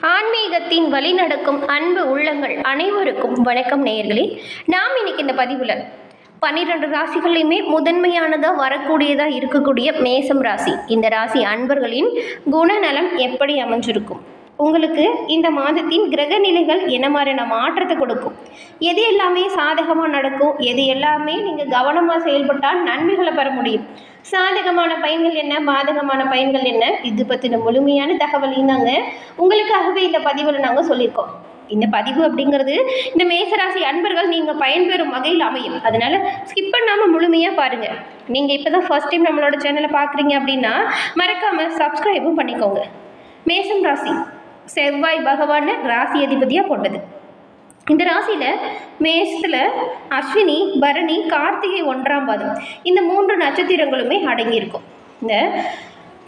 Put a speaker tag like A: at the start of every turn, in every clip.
A: ஆன்மீகத்தின் வழி நடக்கும் அன்பு உள்ளங்கள் அனைவருக்கும் வணக்கம் நேயர்களே. நாம் இன்னைக்கு இந்த பதிவில் பன்னிரெண்டு ராசிகளையுமே முதன்மையானதாக வரக்கூடியதாக இருக்கக்கூடிய மேசம் ராசி. இந்த ராசி அன்பர்களின் குணநலம் எப்படி அமைஞ்சிருக்கும்? உங்களுக்கு இந்த மாதத்தின் கிரக நிலைகள் என்ன மாதிரியான மாற்றத்தை கொடுக்கும்? எது எல்லாமே சாதகமாக நடக்கும்? எது எல்லாமே நீங்கள் கவனமாக செயல்பட்டால் நன்மைகளை பெற முடியும். சாதகமான பயன்கள் என்ன? பாதகமான பயன்கள் என்ன? இது பற்றின முழுமையான தகவலையும் தாங்க உங்களுக்காகவே இந்த பதிவில் நாங்கள் சொல்லியிருக்கோம். இந்த பதிவு அப்படிங்கிறது இந்த மேசராசி அன்பர்கள் நீங்கள் பயன்பெறும் வகையில் அமையும். அதனால் ஸ்கிப் பண்ணாமல் முழுமையாக பாருங்கள் நீங்கள் இப்போ தான் ஃபர்ஸ்ட் டைம் நம்மளோட சேனலை பார்க்குறீங்க அப்படின்னா மறக்காமல் சப்ஸ்கிரைபும் பண்ணிக்கோங்க. மேசம் ராசி. செவ்வாய் பகவானை ராசி அதிபதியாக கொண்டது இந்த ராசியில் மேசத்தில் அஸ்வினி பரணி கார்த்திகை ஒன்றாம் பாதம். இந்த மூன்று நட்சத்திரங்களுமே அடங்கியிருக்கும். இந்த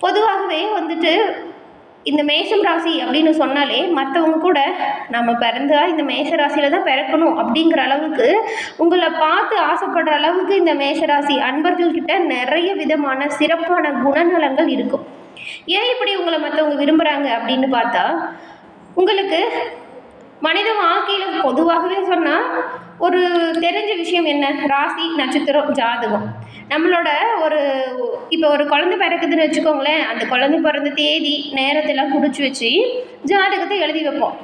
A: பொதுவாகவே வந்துட்டு இந்த மேஷம் ராசி அப்படின்னு சொன்னாலே மற்றவங்க கூட நம்ம பிறந்தா இந்த மேஷ ராசியில் தான் பிறக்கணும் அப்படிங்கிற அளவுக்கு உங்களை பார்த்து ஆசைப்படுற அளவுக்கு இந்த மேஷராசி அன்பர்கள்கிட்ட நிறைய விதமான சிறப்பான குணநலங்கள் இருக்கும். ஏன் இப்படி உங்களை மற்றவங்க விரும்புகிறாங்க அப்படின்னு பார்த்தா உங்களுக்கு மனித வாழ்க்கையில் பொதுவாகவே சொன்னால் ஒரு தெரிஞ்ச விஷயம் என்ன? ராசி நட்சத்திரம் ஜாதகம். நம்மளோட ஒரு இப்போ ஒரு குழந்தை பிறக்குதுன்னு வச்சுக்கோங்களேன் அந்த குழந்தை பிறந்த தேதி நேரத்தெல்லாம் குடிச்சு வச்சு ஜாதகத்தை எழுதி வைப்போம்.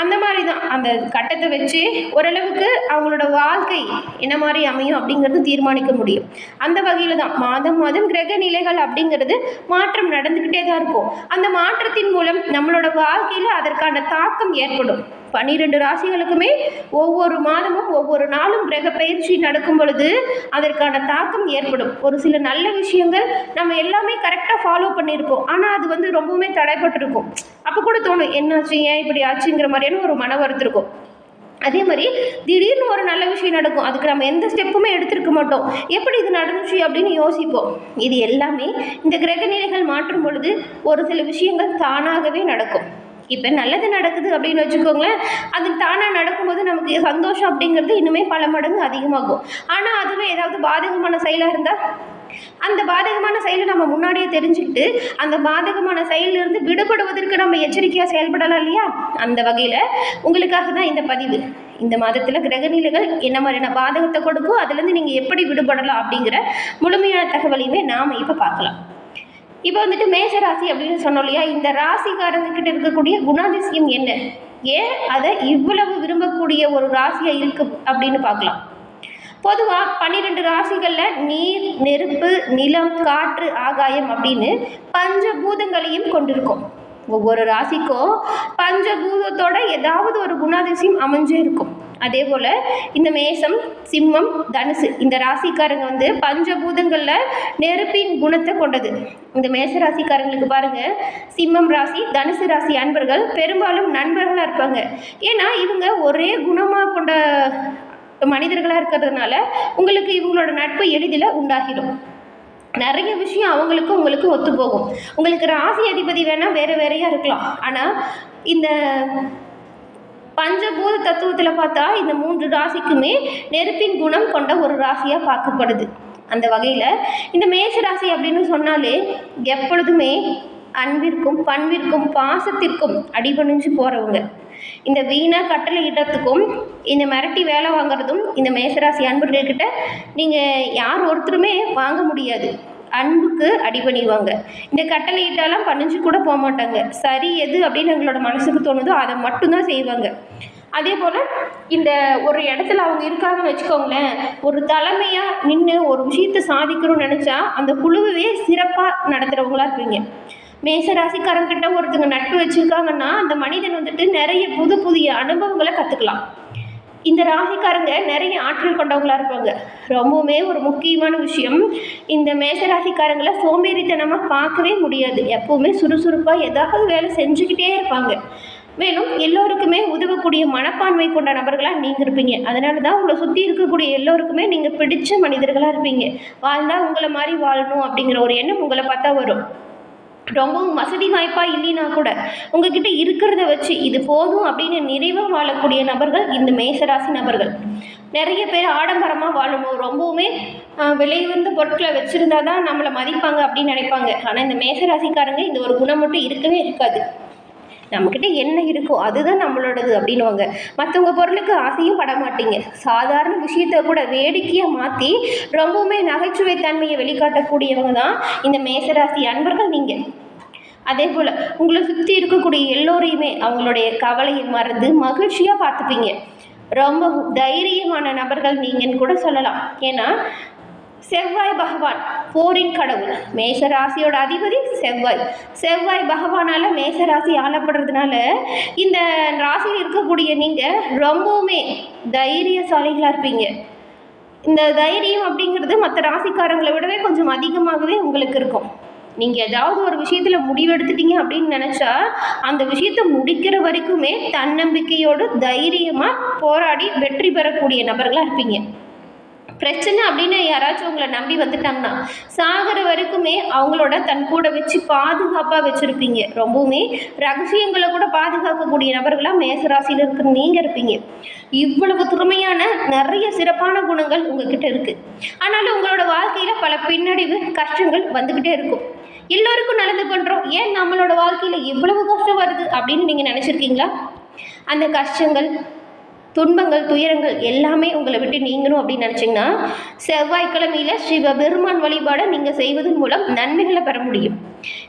A: அந்த மாதிரி தான் அந்த கட்டத்தை வச்சு ஓரளவுக்கு அவங்களோட வாழ்க்கை என்ன மாதிரி அமையும் அப்படிங்கிறது தீர்மானிக்க முடியும். அந்த வகையில் தான் மாதம் மாதம் கிரக நிலைகள் அப்படிங்கிறது மாற்றம் நடந்துக்கிட்டே தான் இருக்கும். அந்த மாற்றத்தின் மூலம் நம்மளோட வாழ்க்கையில் அதற்கான தாக்கம் ஏற்படும். பன்னிரெண்டு ராசிகளுக்குமே ஒவ்வொரு மாதமும் ஒவ்வொரு நாளும் கிரக பயிற்சி நடக்கும் பொழுது அதற்கான தாக்கம் ஏற்படும். ஒரு சில நல்ல விஷயங்கள் நம்ம எல்லாமே கரெக்டாக ஃபாலோ பண்ணியிருப்போம். ஆனால் அது வந்து ரொம்பவுமே தடைப்பட்டிருக்கும். அப்போ கூட தோணும் என்னாச்சு? ஏன் இப்படி ஆச்சுங்கிற மாதிரியான ஒரு மன வருத்திருக்கும் அதே மாதிரி திடீர்னு ஒரு நல்ல விஷயம் நடக்கும். அதுக்கு நம்ம எந்த ஸ்டெப்புமே எடுத்திருக்க மாட்டோம். எப்படி இது நடந்துச்சு அப்படின்னு யோசிப்போம். இது எல்லாமே இந்த கிரக நிலைகள் மாற்றும் பொழுது ஒரு சில விஷயங்கள் தானாகவே நடக்கும். இப்போ நல்லது நடக்குது அப்படின்னு வச்சுக்கோங்களேன் அது தானாக நடக்கும்போது நமக்கு சந்தோஷம் அப்படிங்கிறது இன்னுமே பல மடங்கு அதிகமாகும். ஆனால் அதுவே ஏதாவது பாதகமான செயலாக இருந்தால் அந்த பாதகமான செயலை நம்ம முன்னாடியே தெரிஞ்சுக்கிட்டு அந்த பாதகமான செயலிலிருந்து விடுபடுவதற்கு நம்ம எச்சரிக்கையாக செயல்படலாம் இல்லையா? அந்த வகையில் உங்களுக்காக தான் இந்த பதிவு. இந்த மாதத்தில் கிரகநிலைகள் என்ன மாதிரியான பாதகத்தை கொடுக்கும் அதுலேருந்து நீங்கள் எப்படி விடுபடலாம் அப்படிங்கிற முழுமையான தகவலையுமே நாம் இப்போ பார்க்கலாம். இப்போ வந்துட்டு மேச ராசி அப்படின்னு சொன்னோம் இல்லையா? இந்த ராசிக்காரங்கிட்ட இருக்கக்கூடிய குணாதிசயம் என்ன? ஏன் அதை இவ்வளவு விரும்பக்கூடிய ஒரு ராசியாக இருக்கு அப்படின்னு பார்க்கலாம். பொதுவாக பன்னிரெண்டு ராசிகளில் நீர் நெருப்பு நிலம் காற்று ஆகாயம் அப்படின்னு பஞ்சபூதங்களையும் கொண்டிருக்கும். ஒவ்வொரு ராசிக்கும் பஞ்சபூதத்தோட ஏதாவது ஒரு குணாதிசயம் அமைஞ்சே இருக்கும். அதே போல் இந்த மேசம் சிம்மம் தனுசு இந்த ராசிக்காரங்க வந்து பஞ்சபூதங்களில் நெருப்பின் குணத்தை கொண்டது. இந்த மேச ராசிக்காரங்களுக்கு பாருங்கள் சிம்மம் ராசி தனுசு ராசி அன்பர்கள் பெரும்பாலும் நண்பர்களாக இருப்பாங்க. ஏன்னா இவங்க ஒரே குணமாக கொண்ட மனிதர்களாக இருக்கிறதுனால உங்களுக்கு இவங்களோட நட்பு எளிதில் உண்டாகிடும். நிறைய விஷயம் அவங்களுக்கும் உங்களுக்கும் ஒத்து போகும் உங்களுக்கு ராசி அதிபதி வேணால் வேறு வேறையாக இருக்கலாம். ஆனால் இந்த பஞ்சபூத தத்துவத்தில் பார்த்தா இந்த மூன்று ராசிக்குமே நெருப்பின் குணம் கொண்ட ஒரு ராசியாக பார்க்கப்படுது. அந்த வகையில் இந்த மேச ராசி அப்படின்னு சொன்னாலே எப்பொழுதுமே அன்பிற்கும் பண்பிற்கும் பாசத்திற்கும் அடிபணிஞ்சு போகிறவங்க இந்த வீணாக கட்டளை இடத்துக்கும் இந்த மிரட்டி வேலை வாங்குறதும் இந்த மேசராசி அன்பர்கள்கிட்ட நீங்கள் யார் ஒருத்தருமே வாங்க முடியாது. அன்புக்கு அடி பண்ணிடுவாங்க இந்த கட்டளையிட்டாலாம் பணிஞ்சு கூட போக மாட்டாங்க சரி எது அப்படின்னு எங்களோட மனசுக்கு தோணுதோ அதை மட்டும்தான் செய்வாங்க. அதே போல் இந்த ஒரு இடத்துல அவங்க இருக்காங்கன்னு வச்சுக்கோங்களேன் ஒரு தலைமையாக நின்று ஒரு விஷயத்தை சாதிக்கணும்னு நினச்சா அந்த குழுவே சிறப்பாக நடத்துகிறவங்களா இருப்பீங்க. மேச ராசிக்காரங்கிட்ட ஒருத்தங்க நட்பு வச்சுருக்காங்கன்னா அந்த மனிதன் வந்துட்டு நிறைய புது புதிய அனுபவங்களை கற்றுக்கலாம் இந்த ராசிக்காரங்க நிறைய ஆற்றல் கொண்டவங்களா இருப்பாங்க. ரொம்பவுமே ஒரு முக்கியமான விஷயம். இந்த மேச ராசிக்காரங்களை சோம்பேறித்தனமாக பார்க்கவே முடியாது. எப்போவுமே சுறுசுறுப்பாக ஏதாவது வேலை செஞ்சுக்கிட்டே இருப்பாங்க. மேலும் எல்லோருக்குமே உதவக்கூடிய மனப்பான்மை கொண்ட நபர்களாக நீங்கள் இருப்பீங்க. அதனால தான் உங்களை சுற்றி இருக்கக்கூடிய எல்லோருக்குமே நீங்கள் பிடிச்ச மனிதர்களாக இருப்பீங்க. வாழ்ந்தால் உங்களை மாதிரி வாழணும் அப்படிங்கிற ஒரு எண்ணம் உங்களை பார்த்தா வரும். ரொம்பவும் வசதி வாய்ப்பாக இல்லைனா கூட உங்ககிட்ட இருக்கிறத வச்சு இது போதும் அப்படின்னு நிறைவாக வாழக்கூடிய நபர்கள் இந்த மேசராசி நபர்கள். நிறைய பேர் ஆடம்பரமாக வாழணும் ரொம்பவுமே விலை உயர்ந்த பொருட்களை வச்சுருந்தா தான் நம்மளை மதிப்பாங்க அப்படின்னு நினைப்பாங்க. ஆனால் இந்த மேசராசிக்காரங்க இந்த ஒரு குணம் மட்டும் இருக்கவே இருக்காது. நம்மக்கிட்ட என்ன இருக்கோ அதுதான் நம்மளோடது அப்படின்னுவாங்க. மற்றவங்க பொருளுக்கு ஆசையும் பட மாட்டீங்க சாதாரண விஷயத்த கூட வேடிக்கையாக மாற்றி ரொம்பவுமே நகைச்சுவை தன்மையை வெளிக்காட்டக்கூடியவங்க தான் இந்த மேசராசி அன்பர்கள் நீங்கள் அதே போல் உங்களை சுற்றி இருக்கக்கூடிய எல்லோரையுமே அவங்களுடைய கவலையை மறந்து மகிழ்ச்சியாக பார்த்துப்பீங்க. ரொம்ப தைரியமான நபர்கள் நீங்கன்னு கூட சொல்லலாம். ஏன்னா செவ்வாய் பகவான் போரின் கடவுள். மேஷ ராசியோட அதிபதி செவ்வாய். செவ்வாய் பகவானால் மேஷ ராசி ஆளப்படுறதுனால இந்த ராசியில் இருக்கக்கூடிய நீங்கள் ரொம்பவுமே தைரியசாலிகளாக இருப்பீங்க. இந்த தைரியம் அப்படிங்கிறது மற்ற ராசிக்காரங்களை விடவே கொஞ்சம் அதிகமாகவே உங்களுக்கு இருக்கும். நீங்கள் ஏதாவது ஒரு விஷயத்தில் முடிவெடுத்துட்டீங்க அப்படின்னு நினச்சா அந்த விஷயத்தை முடிக்கிற வரைக்குமே தன்னம்பிக்கையோடு தைரியமாக போராடி வெற்றி பெறக்கூடிய நபர்களாக இருப்பீங்க. பிரச்சனை அப்படின்னு யாராச்சும் உங்களை நம்பி வந்துட்டாங்கன்னா சாகிற வரைக்குமே அவங்களோட தன் கூட வச்சு பாதுகாப்பாக வச்சுருப்பீங்க. ரொம்பவுமே ரகசியங்களை கூட பாதுகாக்கக்கூடிய நபர்களாக மேசராசியில் இருக்கிற நீங்கள் இருப்பீங்க. இவ்வளவு திறமையான நிறைய சிறப்பான குணங்கள் உங்ககிட்ட இருக்குது ஆனாலும் உங்களோட வாழ்க்கையில் பல பின்னடைவு கஷ்டங்கள் வந்துக்கிட்டே இருக்கும். எல்லோருக்கும் நல்லது பண்ணுறோம் ஏன் நம்மளோட வாழ்க்கையில் இவ்வளவு கஷ்டம் வருது அப்படின்னு நீங்கள் நினச்சிருக்கீங்களா? அந்த கஷ்டங்கள் துன்பங்கள் துயரங்கள் எல்லாமே உங்களை விட்டு நீங்கணும் அப்படின்னு நினச்சிங்கன்னா செவ்வாய்க்கிழமையில் சிவபெருமான் வழிபாடை நீங்கள் செய்வதன் மூலம் நன்மைகளை பெற முடியும்.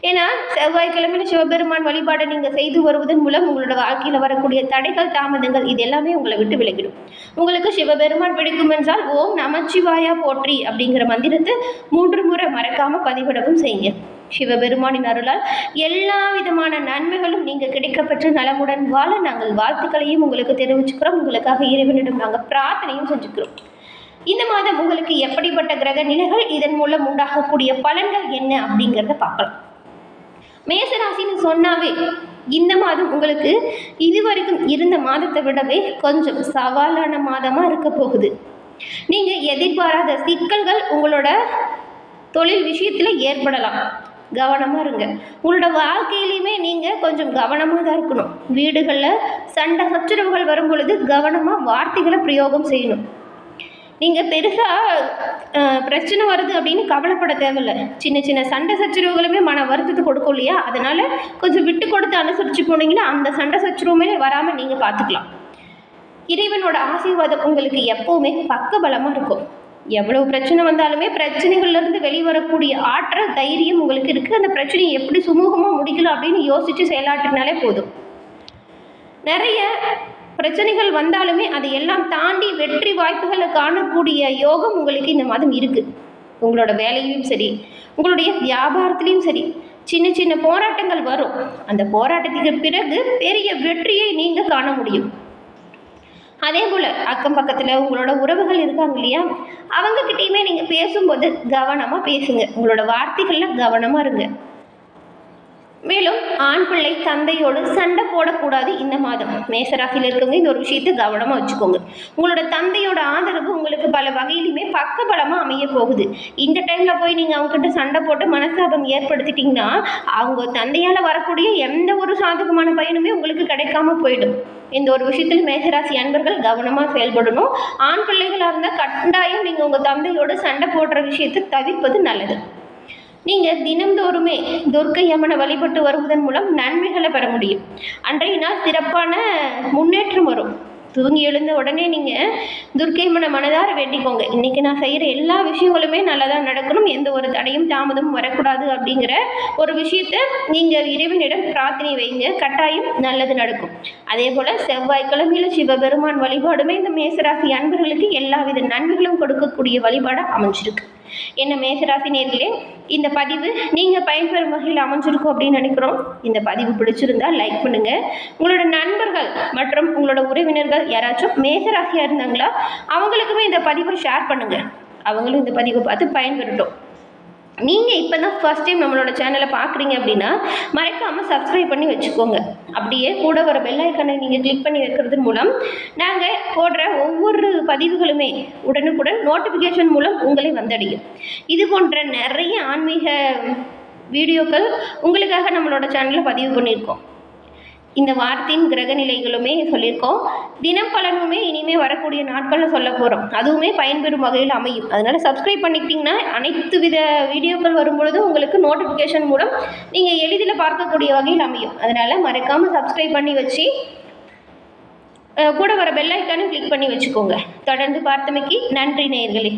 A: ஏன்னா செவ்வாய்க்கிழமையில் சிவபெருமான் வழிபாடை நீங்கள் செய்து வருவதன் மூலம் உங்களோட வாழ்க்கையில் வரக்கூடிய தடைகள் தாமதங்கள் இது எல்லாமே உங்களை விட்டு விலகிடும். உங்களுக்கு சிவபெருமான் பிடிக்கும் என்றால் ஓம் நமச்சிவாயா போற்றி அப்படிங்கிற மந்திரத்தை மூன்று முறை மறக்காமல் பதிவிடவும் செய்யுங்க. சிவபெருமானின் அருளால் எல்லா விதமான நன்மைகளும் நீங்கள் கிடைக்கப்பெற்று நலமுடன் வாழ நாங்கள் வாழ்த்துக்களையும் உங்களுக்கு தெரிவிச்சுக்கிறோம். உங்களுக்காக இறைவனிடம் நாங்கள் பிரார்த்தனையும் செஞ்சுக்கிறோம். இந்த மாதம் உங்களுக்கு எப்படிப்பட்ட கிரக நிலைகள்? இதன் மூலம் உண்டாகக்கூடிய பலன்கள் என்ன அப்படிங்கிறத பார்க்கலாம். மேசராசின்னு சொன்னாவே இந்த மாதம் உங்களுக்கு இதுவரைக்கும் இருந்த மாதத்தை விடவே கொஞ்சம் சவாலான மாதமாக இருக்க போகுது. நீங்கள் எதிர்பாராத சிக்கல்கள் உங்களோட தொழில் விஷயத்தில் ஏற்படலாம். கவனமாக இருங்க. உங்களோட வாழ்க்கையிலையுமே நீங்கள் கொஞ்சம் கவனமாக தான் இருக்கணும். வீடுகளில் சண்டை சச்சரவுகள் வரும் பொழுது கவனமாக வார்த்தைகளை பிரயோகம் செய்யணும். நீங்கள் பெருசாக பிரச்சனை வருது அப்படின்னு கவலைப்பட தேவையில்ல. சின்ன சின்ன சண்டை சச்சரவுகளுமே மன வருத்தத்தை கொடுக்கும் இல்லையா? அதனால் கொஞ்சம் விட்டு கொடுத்து அனுசரித்து போனீங்கன்னா அந்த சண்டை சச்சரவுமே வராமல் நீங்கள் பார்த்துக்கலாம் இறைவனோட ஆசீர்வாதம் உங்களுக்கு எப்போவுமே பக்கபலமாக இருக்கும். எவ்வளோ பிரச்சனை வந்தாலுமே பிரச்சனைகள்லேருந்து வெளிவரக்கூடிய ஆற்றல் தைரியம் உங்களுக்கு இருக்குது அந்த பிரச்சனையை எப்படி சுமூகமாக முடிக்கலாம் அப்படின்னு யோசித்து செயலாற்றினாலே போதும். நிறைய பிரச்சனைகள் வந்தாலுமே அதை எல்லாம் தாண்டி வெற்றி வாய்ப்புகளை காணக்கூடிய யோகம் உங்களுக்கு இந்த மாதம் இருக்குது உங்களோட வேலையிலும் சரி உங்களுடைய வியாபாரத்துலேயும் சரி சின்ன சின்ன போராட்டங்கள் வரும். அந்த போராட்டத்துக்கு பிறகு பெரிய வெற்றியை நீங்கள் காண முடியும். அதே போல் அக்கம் பக்கத்தில் உங்களோட உறவுகள் இருக்காங்க இல்லையா? அவங்கக்கிட்டேயுமே நீங்கள் பேசும்போது கவனமாக பேசுங்க. உங்களோட வார்த்தைகளில் கவனமாக இருங்க. மேலும் ஆண் பிள்ளை தந்தையோடு சண்டை போடக்கூடாது இந்த மாதம். மேசராசியில் இருக்கவங்க இந்த ஒரு விஷயத்தை கவனமாக வச்சுக்கோங்க. உங்களோட தந்தையோட ஆதரவு உங்களுக்கு பல வகையிலுமே பக்கபலமாக அமைய போகுது. இந்த டைமில் போய் நீங்கள் அவங்ககிட்ட சண்டை போட்டு மனஸ்தாபம் ஏற்படுத்திட்டிங்கன்னா அவங்க தந்தையால் வரக்கூடிய எந்த ஒரு சாதகமான பயனுமே உங்களுக்கு கிடைக்காம போயிடும். இந்த ஒரு விஷயத்தில் மேசராசி அன்பர்கள் கவனமாக செயல்படணும். ஆண் பிள்ளைகளாக இருந்தால் கட்டாயம் நீங்கள் உங்கள் தந்தையோடு சண்டை போடுற விஷயத்தை தவிர்ப்பது நல்லது. நீங்கள் தினந்தோறுமே துர்க்கை அம்மனை வழிபட்டு வருவதன் மூலம் நன்மைகளை பெற முடியும். அன்றைய நாள் சிறப்பான முன்னேற்றம் வரும். தூங்கி எழுந்த உடனே நீங்கள் துர்க்கை அம்மனை மனதார வேண்டிக்கோங்க. இன்றைக்கி நான் செய்கிற எல்லா விஷயங்களுமே நல்லதாக நடக்கணும். எந்த ஒரு தடையும் தாமதமும் வரக்கூடாது அப்படிங்கிற ஒரு விஷயத்தை நீங்கள் இறைவனிடம் பிரார்த்தனை வைங்க. கட்டாயம் நல்லது நடக்கும். அதே போல் செவ்வாய்க்கிழமையில் சிவபெருமான் வழிபாடுமே இந்த மேசராசி அன்பர்களுக்கு எல்லா வித நன்மைகளும் கொடுக்கக்கூடிய வழிபாடாக அமைஞ்சிருக்கு. என்ன மேசராசி நேர்களே இந்த பதிவு நீங்கள் பயன்பெறும் வகையில் அமைஞ்சிருக்கும் அப்படின்னு நினைக்கிறோம். இந்த பதிவு பிடிச்சிருந்தா லைக் பண்ணுங்கள் உங்களோட நண்பர்கள் மற்றும் உங்களோட உறவினர்கள் யாராச்சும் மேசராசியாக இருந்தாங்களா அவங்களுக்குமே இந்த பதிவை ஷேர் பண்ணுங்கள் அவங்களும் இந்த பதிவை பார்த்து பயன்பெறட்டும். நீங்கள் இப்போ தான் ஃபஸ்ட் டைம் நம்மளோட சேனலை பார்க்குறீங்க அப்படின்னா மறக்காமல் சப்ஸ்கிரைப் பண்ணி வச்சுக்கோங்க. அப்படியே கூட வர பெல் நீங்கள் கிளிக் பண்ணி வைக்கிறது மூலம் நாங்கள் போடுற ஒவ்வொரு பதிவுகளுமே உடனுக்குடன் நோட்டிஃபிகேஷன் மூலம் உங்களை வந்தடையும். இது போன்ற நிறைய ஆன்மீக வீடியோக்கள் உங்களுக்காக நம்மளோட சேனலில் பதிவு பண்ணியிருக்கோம். இந்த வாரத்தின் கிரக நிலைகளுமே சொல்லியிருக்கோம். தினம் பலனுமே இனிமேல் வரக்கூடிய நாட்களில் சொல்ல போகிறோம் அதுவுமே பயன்பெறும் வகையில் அமையும். அதனால் சப்ஸ்கிரைப் பண்ணிக்கிட்டிங்கன்னா அனைத்து வித வீடியோக்கள் வரும்பொழுது உங்களுக்கு நோட்டிஃபிகேஷன் மூலம் நீங்கள் எளிதில் பார்க்கக்கூடிய வகையில் அமையும். அதனால் மறக்காமல் சப்ஸ்கிரைப் பண்ணி வச்சு கூட வர பெல் ஐக்கானும் கிளிக் பண்ணி வச்சுக்கோங்க. தொடர்ந்து பார்த்தமைக்கு நன்றி நேர்களே